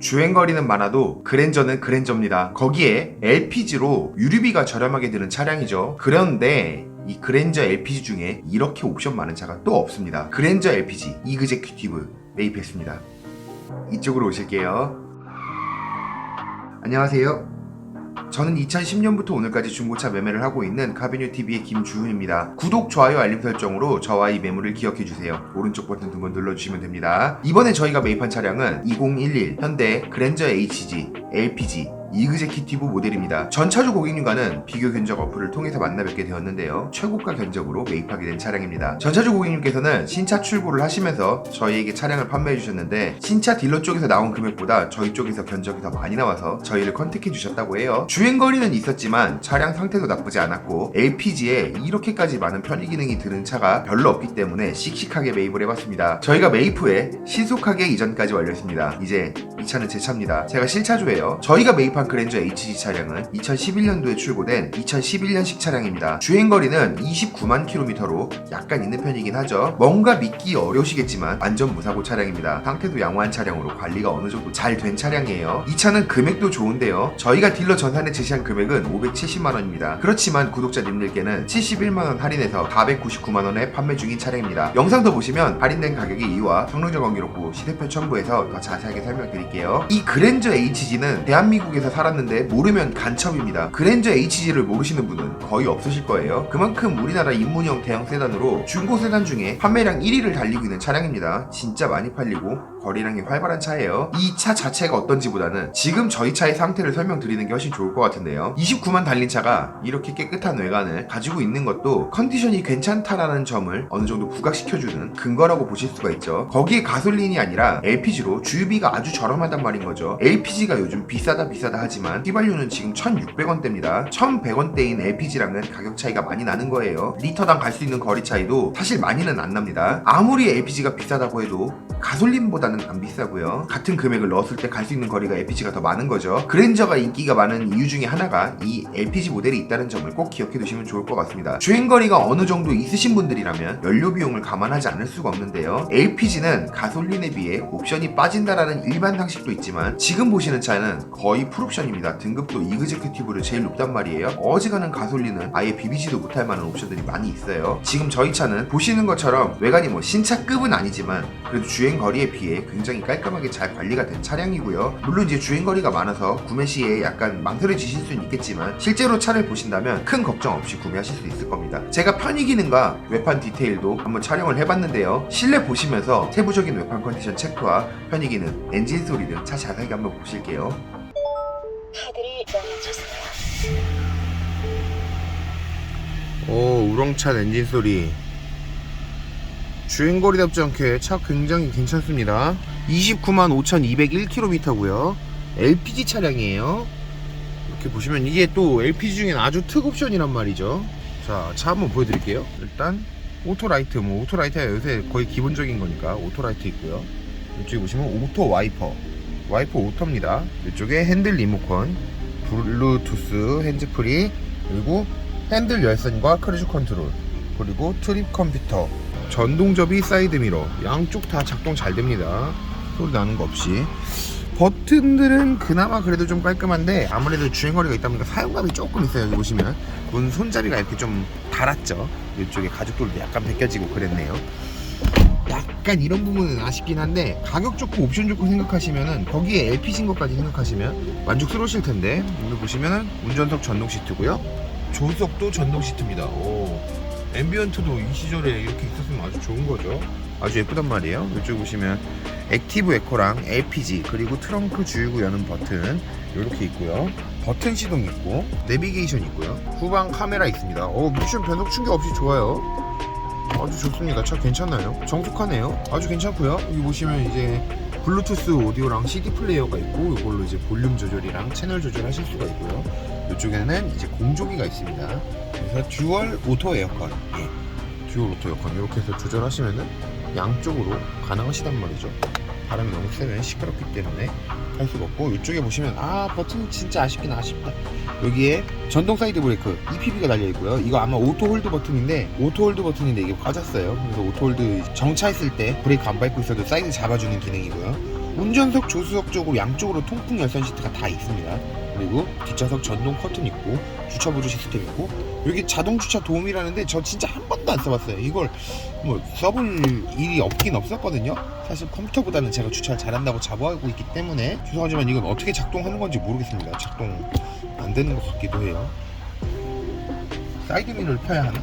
주행거리는 많아도 그랜저는 그랜저입니다. 거기에 LPG로 유류비가 저렴하게 드는 차량이죠. 그런데 이 그랜저 LPG 중에 이렇게 옵션 많은 차가 또 없습니다. 그랜저 LPG 이그제큐티브 매입했습니다. 이쪽으로 오실게요. 안녕하세요. 저는 2010년부터 오늘까지 중고차 매매를 하고 있는 카비뉴 TV의 김주훈입니다. 구독, 좋아요, 알림 설정으로 저와 이 매물을 기억해 주세요. 오른쪽 버튼 두 번 눌러주시면 됩니다. 이번에 저희가 매입한 차량은 2011 현대 그랜저 HG LPG 이그제키티브 모델입니다. 전차주 고객님과는 비교 견적 어플을 통해서 만나 뵙게 되었는데요. 최고가 견적으로 매입하게 된 차량입니다. 전차주 고객님께서는 신차 출고를 하시면서 저희에게 차량을 판매해 주셨는데 신차 딜러 쪽에서 나온 금액보다 저희 쪽에서 견적이 더 많이 나와서 저희를 컨택해 주셨다고 해요. 주행 거리는 있었지만 차량 상태도 나쁘지 않았고 LPG에 이렇게까지 많은 편의 기능이 드는 차가 별로 없기 때문에 씩씩하게 매입을 해봤습니다. 저희가 매입 후에 신속하게 이전까지 완료했습니다. 이제 이 차는 제 차입니다. 제가 실차주예요. 저희가 매입한 그랜저 HG 차량은 2011년도에 출고된 2011년식 차량입니다. 주행거리는 29만 킬로미터로 약간 있는 편이긴 하죠. 뭔가 믿기 어려우시겠지만 완전 무사고 차량입니다. 상태도 양호한 차량으로 관리가 어느 정도 잘 된 차량이에요. 이 차는 금액도 좋은데요. 저희가 딜러 전산에 제시한 금액은 570만 원입니다. 그렇지만 구독자님들께는 71만 원 할인해서 499만 원에 판매 중인 차량입니다. 영상 더 보시면 할인된 가격의 이유와 성능적 관계롭고 시세표 첨부해서 더 자세하게 설명드릴게요. 이 그랜저 HG는 대한민국에서 살았는데 모르면 간첩입니다. 그랜저 HG를 모르시는 분은 거의 없으실 거예요. 그만큼 우리나라 입문형 대형 세단으로 중고 세단 중에 판매량 1위를 달리고 있는 차량입니다. 진짜 많이 팔리고 거리량이 활발한 차예요. 이 차 자체가 어떤지보다는 지금 저희 차의 상태를 설명드리는 게 훨씬 좋을 것 같은데요. 29만 달린 차가 이렇게 깨끗한 외관을 가지고 있는 것도 컨디션이 괜찮다라는 점을 어느 정도 부각시켜주는 근거라고 보실 수가 있죠. 거기에 가솔린이 아니라 LPG로 주유비가 아주 저렴하단 말인 거죠. LPG가 요즘 비싸다 비싸다 하지만 휘발유는 지금 1,600원대입니다. 1,100원대인 LPG랑은 가격 차이가 많이 나는 거예요. 리터당 갈 수 있는 거리 차이도 사실 많이는 안 납니다. 아무리 LPG가 비싸다고 해도 가솔린보다는 안 비싸고요. 같은 금액을 넣었을 때 갈 수 있는 거리가 LPG가 더 많은 거죠. 그랜저가 인기가 많은 이유 중에 하나가 이 LPG 모델이 있다는 점을 꼭 기억해 두시면 좋을 것 같습니다. 주행 거리가 어느 정도 있으신 분들이라면 연료 비용을 감안하지 않을 수가 없는데요. LPG는 가솔린에 비해 옵션이 빠진다라는 일반 상식도 있지만 지금 보시는 차는 거의 풀옵션입니다. 등급도 이그제큐티브를 제일 높단 말이에요. 어지간한 가솔린은 아예 비비지도 못할 만한 옵션들이 많이 있어요. 지금 저희 차는 보시는 것처럼 외관이 뭐 신차급은 아니지만 그래도 주행 거리에 비해 굉장히 깔끔하게 잘 관리가 된 차량이고요. 물론 이제 주행 거리가 많아서 구매 시에 약간 망설여지실 수는 있겠지만 실제로 차를 보신다면 큰 걱정 없이 구매하실 수 있을 겁니다. 제가 편의 기능과 외판 디테일도 한번 촬영을 해봤는데요. 실내 보시면서 세부적인 외판 컨디션 체크와 편의 기능, 엔진 소리 등 차 자세하게 한번 보실게요. 카드를 넣어주세요. 오 우렁찬 엔진 소리 주행거리 답지 않게 차 굉장히 괜찮습니다. 29만 5201km고요. LPG 차량이에요. 이렇게 보시면 이게 또 LPG 중엔 아주 특 옵션이란 말이죠. 자 차 한번 보여드릴게요. 일단 오토라이트 뭐 오토라이트가 요새 거의 기본적인 거니까 오토라이트 있고요. 이쪽에 보시면 오토 와이퍼. 와이퍼 오토입니다. 이쪽에 핸들 리모컨 블루투스 핸즈프리 그리고 핸들 열선과 크루즈 컨트롤 그리고 트립 컴퓨터 전동 접이 사이드 미러. 양쪽 다 작동 잘 됩니다. 소리 나는 거 없이. 버튼들은 그나마 그래도 좀 깔끔한데 아무래도 주행거리가 있다 보니까 사용감이 조금 있어요 여기 보시면. 문 손잡이가 이렇게 좀 달았죠. 이쪽에 가죽돌도 약간 벗겨지고 그랬네요. 약간 이런 부분은 아쉽긴 한데 가격 좋고 옵션 좋고 생각하시면은 거기에 LPG인 것까지 생각하시면 만족스러우실 텐데. 오늘 보시면은 운전석 전동 시트고요. 조석도 전동 시트입니다. 오, 앰비언트도 이 시절에 이렇게 있었으면 아주 좋은 거죠 아주 예쁘단 말이에요 이쪽 보시면 액티브 에코랑 LPG 그리고 트렁크 주유구 여는 버튼 이렇게 있고요 버튼 시동 있고 내비게이션 있고요 후방 카메라 있습니다 오 미션 변속 충격 없이 좋아요 아주 좋습니다. 차 괜찮나요? 정숙하네요. 아주 괜찮고요. 여기 보시면 이제 블루투스 오디오랑 CD 플레이어가 있고 이걸로 이제 볼륨 조절이랑 채널 조절하실 수가 있고요. 이쪽에는 이제 공조기가 있습니다. 그래서 듀얼 오토 에어컨, 예, 듀얼 오토 에어컨 이렇게 해서 조절하시면은 양쪽으로 가능하시단 말이죠. 바람이 너무 세면 시끄럽기 때문에 할 수가 없고 이쪽에 보시면 아 버튼 진짜 아쉽긴 아쉽다. 여기에 전동 사이드 브레이크 EPB가 달려 있고요. 이거 아마 오토 홀드 버튼인데 오토 홀드 버튼인데 이게 빠졌어요. 그래서 오토 홀드 정차했을 때 브레이크 안 밟고 있어도 사이드 잡아주는 기능이고요. 운전석 조수석 쪽으로 양쪽으로 통풍 열선 시트가 다 있습니다. 그리고 뒷좌석 전동 커튼 있고 주차 보조 시스템 있고 여기 자동 주차 도움이라는데 저 진짜 한 번도 안 써봤어요. 이걸 뭐 써볼 일이 없긴 없었거든요. 사실 컴퓨터보다는 제가 주차를 잘한다고 자부하고 있기 때문에 죄송하지만 이건 어떻게 작동하는 건지 모르겠습니다. 작동 안 되는 것 같기도 해요. 사이드 미러를 펴야 하나?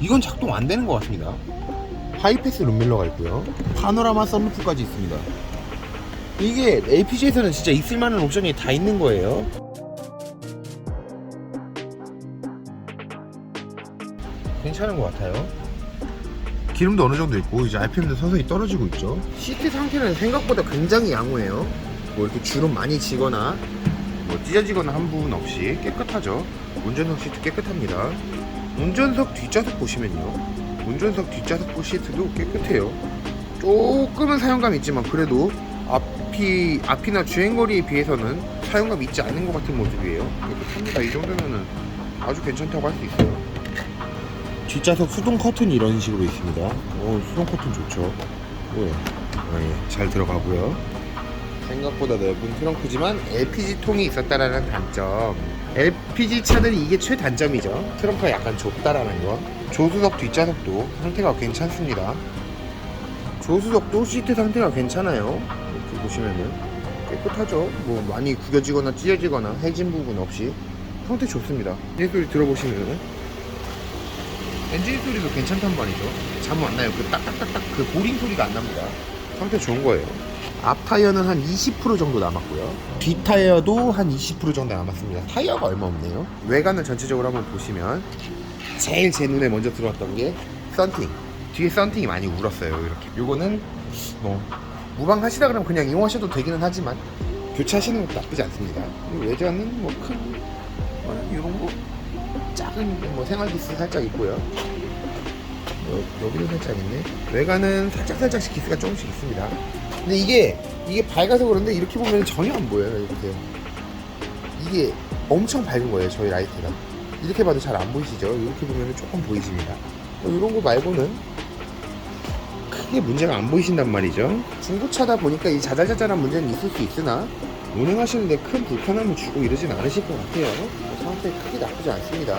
이건 작동 안 되는 것 같습니다. 하이패스 룸밀러가 있고요. 파노라마 썬루프까지 있습니다. 이게 LPG에서는 진짜 있을 만한 옵션이 다 있는 거예요. 괜찮은 것 같아요. 기름도 어느 정도 있고 이제 RPM도 서서히 떨어지고 있죠. 시트 상태는 생각보다 굉장히 양호해요. 뭐 이렇게 주름 많이 지거나 뭐 찢어지거나 한 부분 없이 깨끗하죠. 운전석 시트 깨끗합니다. 운전석 뒷좌석 보시면요. 운전석 뒷좌석 시트도 깨끗해요. 조금은 사용감 있지만 그래도 앞이 앞이나 주행거리에 비해서는 사용감 있지 않은 것 같은 모습이에요. 깨끗합니다. 이 정도면은 아주 괜찮다고 할 수 있어요. 뒷좌석 수동 커튼이 이런 식으로 있습니다. 오, 수동 커튼 좋죠. 오, 아, 예, 잘 들어가고요. 생각보다 넓은 트렁크지만 LPG 통이 있었다라는 단점. LPG 차들이 이게 최단점이죠. 트렁크가 약간 좁다라는 거. 조수석 뒷좌석도 상태가 괜찮습니다. 조수석도 시트 상태가 괜찮아요. 보시면은 깨끗하죠. 뭐 많이 구겨지거나 찢어지거나 해진 부분 없이 상태 좋습니다. 이 소리 들어보시면은 엔진 소리도 괜찮단 말이죠. 잠안 나요. 그 딱딱딱딱 그 보링 소리가 안 납니다. 상태 좋은 거예요. 앞 타이어는 한 20% 정도 남았고요. 뒷 타이어도 한 20% 정도 남았습니다. 타이어가 얼마 없네요. 외관을 전체적으로 한번 보시면 제일 제 눈에 먼저 들어왔던 게 썬팅. 뒤에 썬팅이 많이 울었어요. 이렇게. 요거는 뭐 무방하시다 그러면 그냥 이용하셔도 되기는 하지만 교체하시는 것도 나쁘지 않습니다. 외장은 뭐큰 이런 거 작은 뭐 생활기스 살짝 있고요. 여, 여기도 살짝 있네. 외관은 살짝 살짝씩 기스가 조금씩 있습니다. 근데 이게 이게 밝아서 그런데 이렇게 보면 전혀 안 보여요. 보세요. 이게 엄청 밝은 거예요. 저희 라이트가. 이렇게 봐도 잘 안 보이시죠? 이렇게 보면 조금 보이십니다. 뭐 이런 거 말고는 크게 문제가 안 보이신단 말이죠. 중고차다 보니까 이 자잘자잘한 문제는 있을 수 있으나 운행하시는데 큰 불편함을 주고 이러진 않으실 것 같아요. 뭐 상태 크게 나쁘지 않습니다.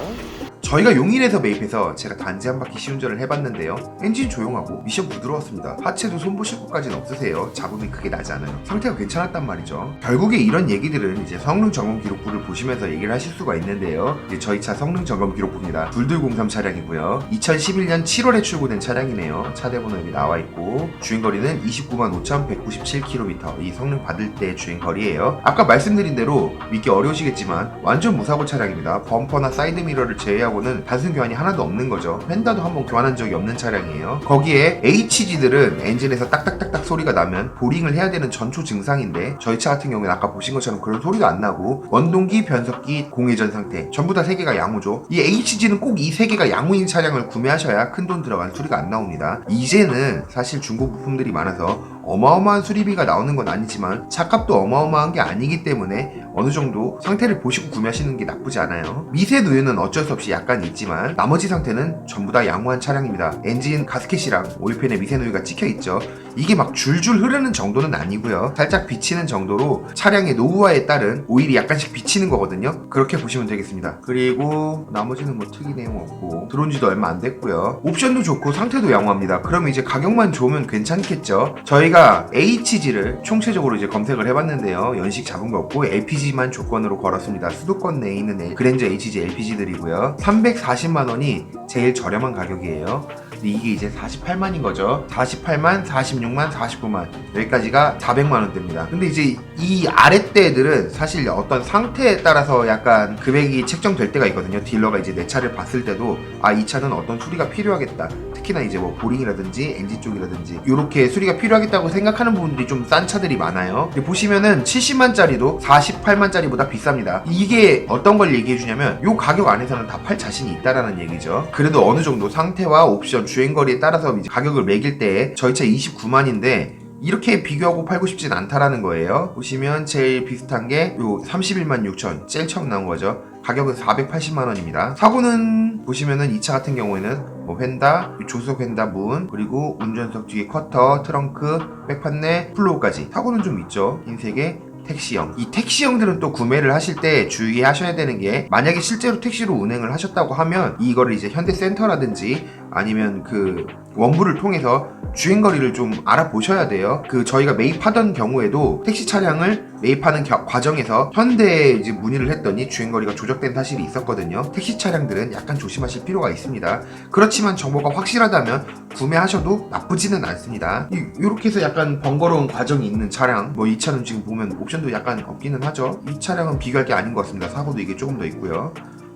저희가 용인에서 매입해서 제가 단지 한 바퀴 시운전을 해봤는데요. 엔진 조용하고 미션 부드러웠습니다. 하체도 손보실 것까지는 없으세요. 잡음이 크게 나지 않아요. 상태가 괜찮았단 말이죠. 결국에 이런 얘기들은 이제 성능 점검 기록부를 보시면서 얘기를 하실 수가 있는데요. 이제 저희 차 성능 점검 기록부입니다. 2203 차량이고요. 2011년 7월에 출고된 차량이네요. 차대번호 여기 나와 있고 주행거리는 29만 5,197km. 이 성능 받을 때 주행거리예요. 아까 말씀드린 대로 믿기 어려우시겠지만 완전 무사고 차량입니다. 범퍼나 사이드 미러를 제외하고 는 단순 교환이 하나도 없는 거죠. 펜다도 한번 교환한 적이 없는 차량이에요. 거기에 HG들은 엔진에서 딱딱딱딱 소리가 나면 보링을 해야 되는 전초 증상인데 저희 차 같은 경우는 아까 보신 것처럼 그런 소리가 안 나고 원동기, 변속기, 공회전 상태 전부 다 세 개가 양호죠. 이 HG는 꼭 이 세 개가 양호인 차량을 구매하셔야 큰 돈 들어간 소리가 안 나옵니다. 이제는 사실 중고 부품들이 많아서 어마어마한 수리비가 나오는 건 아니지만 차값도 어마어마한 게 아니기 때문에 어느 정도 상태를 보시고 구매하시는 게 나쁘지 않아요. 미세 누유는 어쩔 수 없이 약간 있지만 나머지 상태는 전부 다 양호한 차량입니다. 엔진 가스켓이랑 오일팬에 미세 누유가 찍혀 있죠. 이게 막 줄줄 흐르는 정도는 아니고요. 살짝 비치는 정도로 차량의 노후화에 따른 오일이 약간씩 비치는 거거든요. 그렇게 보시면 되겠습니다. 그리고 나머지는 뭐 특이 내용 없고 들어온 지도 얼마 안 됐고요. 옵션도 좋고 상태도 양호합니다. 그러면 이제 가격만 좋으면 괜찮겠죠. 저희가 HG를 총체적으로 이제 검색을 해봤는데요. 연식 잡은 거 없고 LPG만 조건으로 걸었습니다. 수도권 내에 있는 그랜저 HG LPG들이고요. 340만 원이 제일 저렴한 가격이에요. 이게 이제 48만인 거죠. 48만, 46만, 49만 여기까지가 400만 원대입니다. 근데 이제 이 아랫대들은 사실 어떤 상태에 따라서 약간 금액이 책정될 때가 있거든요. 딜러가 이제 내 차를 봤을 때도 아 이 차는 어떤 수리가 필요하겠다. 특히나 이제 뭐 보링이라든지 엔진 쪽이라든지 이렇게 수리가 필요하겠다고 생각하는 부분들이 좀 싼 차들이 많아요. 보시면은 70만짜리도 48만짜리보다 비쌉니다. 이게 어떤 걸 얘기해 주냐면 요 가격 안에서는 다 팔 자신이 있다라는 얘기죠. 그 래도 어느 정도 상태와 옵션, 주행거리에 따라서 가격을 매길 때 저희 차 29만인데 이렇게 비교하고 팔고 싶진 않다라는 거예요. 보시면 제일 비슷한 게 요 31만 6천 제일 처음 나온 거죠. 가격은 480만 원입니다. 사고는 보시면은 이 차 같은 경우에는 뭐 휀다, 조속 휀다 문, 그리고 운전석 뒤에 커터, 트렁크, 백판내, 플로우까지 사고는 좀 있죠. 흰색의 택시형. 이 택시형들은 또 구매를 하실 때 주의하셔야 되는 게 만약에 실제로 택시로 운행을 하셨다고 하면 이거를 이제 현대센터라든지 아니면 그 원부를 통해서 주행거리를 좀 알아보셔야 돼요. 그 저희가 매입하던 경우에도 택시 차량을 매입하는 겨- 과정에서 현대에 이제 문의를 했더니 주행거리가 조작된 사실이 있었거든요. 택시 차량들은 약간 조심하실 필요가 있습니다. 그렇지만 정보가 확실하다면 구매하셔도 나쁘지는 않습니다. 이, 이렇게 해서 약간 번거로운 과정이 있는 차량, 뭐 이 차는 지금 보면 옵션도 약간 없기는 하죠. 이 차량은 비교할 게 아닌 것 같습니다. 사고도 이게 조금 더 있고요.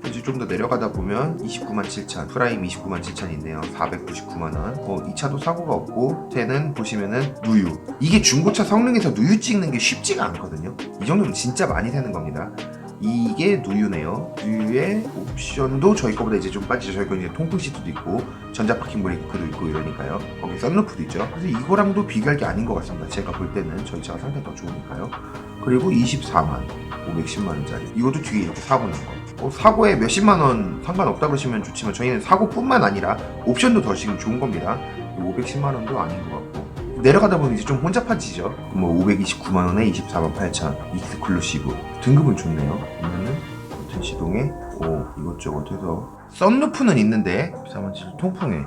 이제 좀 더 내려가다 보면 29만 7천, 프라임 29만 7천이 있네요. 499만 원. 어, 이 차도 사고가 없고, 쟤는 보시면은 누유. 이게 중고차 성능에서 누유 찍는 게 쉽지가 않거든요. 이 정도면 진짜 많이 되는 겁니다. 이게 누유네요. 누유의 옵션도 저희 거보다 이제 좀 빠지죠. 저희 거 이제 통풍 시트도 있고 전자 파킹 브레이크도 있고 이러니까요. 거기 썬루프도 있죠. 그래서 이거랑도 비교할 게 아닌 것 같습니다. 제가 볼 때는 저희 차가 상태가 더 좋으니까요. 그리고 24만 510만 원짜리. 이것도 뒤에 이렇게 사고 난 거. 어, 사고에 몇십만 원 상관없다 그러시면 좋지만 저희는 사고뿐만 아니라 옵션도 더 지금 좋은 겁니다. 510만 원도 아닌 것 같고. 내려가다 보면 이제 좀 혼잡해지죠. 뭐 529만 원에 24만 8천 익스클루시브 등급은 좋네요. 보면은 버튼 시동에 오 이것저것 해서 썬루프는 있는데 14만 7천 통풍에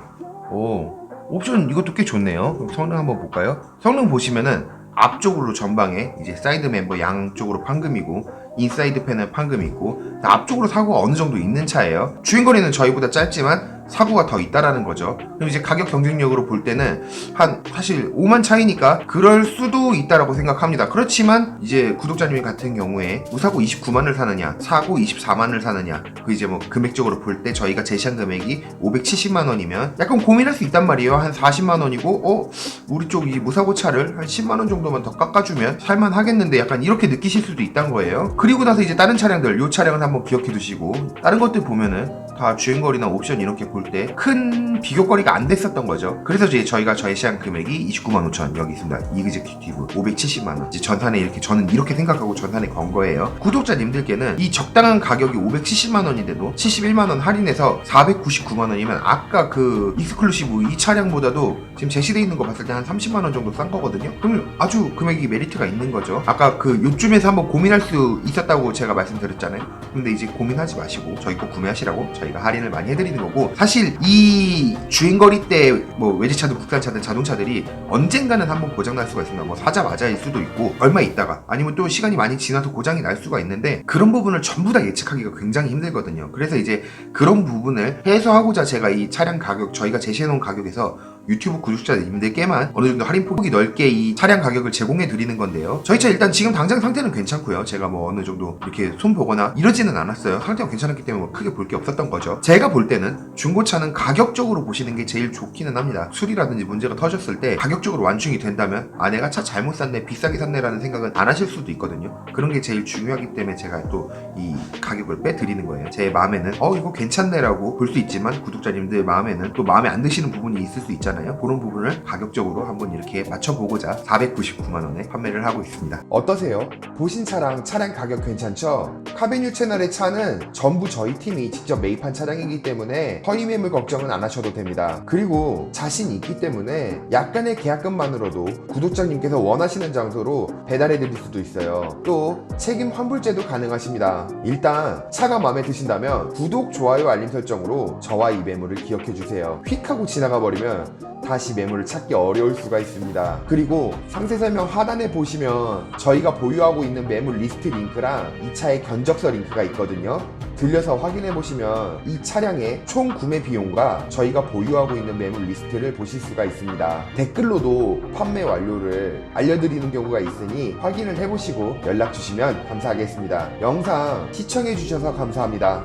오 옵션 이것도 꽤 좋네요. 그럼 성능 한번 볼까요? 성능 보시면은 앞쪽으로 전방에 이제 사이드 멤버 양쪽으로 판금이고 인사이드 패널 판금이 있고 앞쪽으로 사고가 어느 정도 있는 차예요. 주행거리는 저희보다 짧지만 사고가 더 있다라는 거죠. 그럼 이제 가격 경쟁력으로 볼 때는 한 사실 5만 차이니까 그럴 수도 있다라고 생각합니다. 그렇지만 이제 구독자님 같은 경우에 무사고 29만을 사느냐, 사고 24만을 사느냐, 그 이제 뭐 금액적으로 볼 때 저희가 제시한 금액이 570만 원이면 약간 고민할 수 있단 말이에요. 한 40만 원이고, 어 우리 쪽 이 무사고 차를 한 10만 원 정도만 더 깎아주면 살만 하겠는데 약간 이렇게 느끼실 수도 있단 거예요. 그리고 나서 이제 다른 차량들, 요 차량은 한번 기억해 두시고 다른 것들 보면은 다 주행거리나 옵션 이렇게 볼 때 큰 비교거리가 안 됐었던 거죠. 그래서 이제 저희가 저희 시장 금액이 29만 5천 여기 있습니다. 이그제큐티브 570만 원. 이제 전산에 이렇게 저는 이렇게 생각하고 전산에 건 거예요. 구독자님들께는 이 적당한 가격이 570만 원인데도 71만 원 할인해서 499만 원이면 아까 그 익스클루시브 이 차량보다도 지금 제시돼 있는 거 봤을 때 한 30만 원 정도 싼 거거든요. 그럼 아주 금액이 메리트가 있는 거죠. 아까 그 요쯤에서 한번 고민할 수 있었다고 제가 말씀드렸잖아요. 근데 이제 고민하지 마시고 저희 거 구매하시라고 저희 가 할인을 많이 해드리는 거고 사실 이 주행거리 때 뭐 외제차든 국산차든 자동차들이 언젠가는 한번 고장 날 수가 있습니다. 뭐 사자마자일 수도 있고 얼마 있다가 아니면 또 시간이 많이 지나서 고장이 날 수가 있는데 그런 부분을 전부 다 예측하기가 굉장히 힘들거든요. 그래서 이제 그런 부분을 해소하고자 제가 이 차량 가격 저희가 제시해놓은 가격에서 유튜브 구독자님들께만 어느 정도 할인 폭이 넓게 이 차량 가격을 제공해 드리는 건데요. 저희 차 일단 지금 당장 상태는 괜찮고요. 제가 뭐 어느 정도 이렇게 손 보거나 이러지는 않았어요. 상태가 괜찮았기 때문에 뭐 크게 볼 게 없었던 거죠. 제가 볼 때는 중고차는 가격적으로 보시는 게 제일 좋기는 합니다. 수리라든지 문제가 터졌을 때 가격적으로 완충이 된다면 아 내가 차 잘못 샀네 비싸게 샀네라는 생각은 안 하실 수도 있거든요. 그런 게 제일 중요하기 때문에 제가 또 이 가격을 빼드리는 거예요. 제 마음에는 어 이거 괜찮네라고 볼 수 있지만 구독자님들 마음에는 또 마음에 안 드시는 부분이 있을 수 있잖아요. 그런 부분을 가격적으로 한번 이렇게 맞춰보고자 499만 원에 판매를 하고 있습니다. 어떠세요? 보신 차량 차량 가격 괜찮죠? 카베뉴 채널의 차는 전부 저희 팀이 직접 매입한 차량이기 때문에 허위 매물 걱정은 안 하셔도 됩니다. 그리고 자신이 있기 때문에 약간의 계약금만으로도 구독자님께서 원하시는 장소로 배달해 드릴 수도 있어요. 또 책임 환불제도 가능하십니다. 일단 차가 마음에 드신다면 구독, 좋아요, 알림 설정으로 저와 이 매물을 기억해 주세요. 휙 하고 지나가 버리면 다시 매물을 찾기 어려울 수가 있습니다. 그리고 상세 설명 하단에 보시면 저희가 보유하고 있는 매물 리스트 링크랑 이 차의 견적서 링크가 있거든요. 들려서 확인해 보시면 이 차량의 총 구매 비용과 저희가 보유하고 있는 매물 리스트를 보실 수가 있습니다. 댓글로도 판매 완료를 알려드리는 경우가 있으니 확인을 해보시고 연락 주시면 감사하겠습니다. 영상 시청해 주셔서 감사합니다.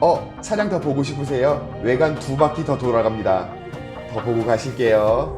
어, 차량 더 보고 싶으세요? 외관 두 바퀴 더 돌아갑니다. 더 보고 가실게요.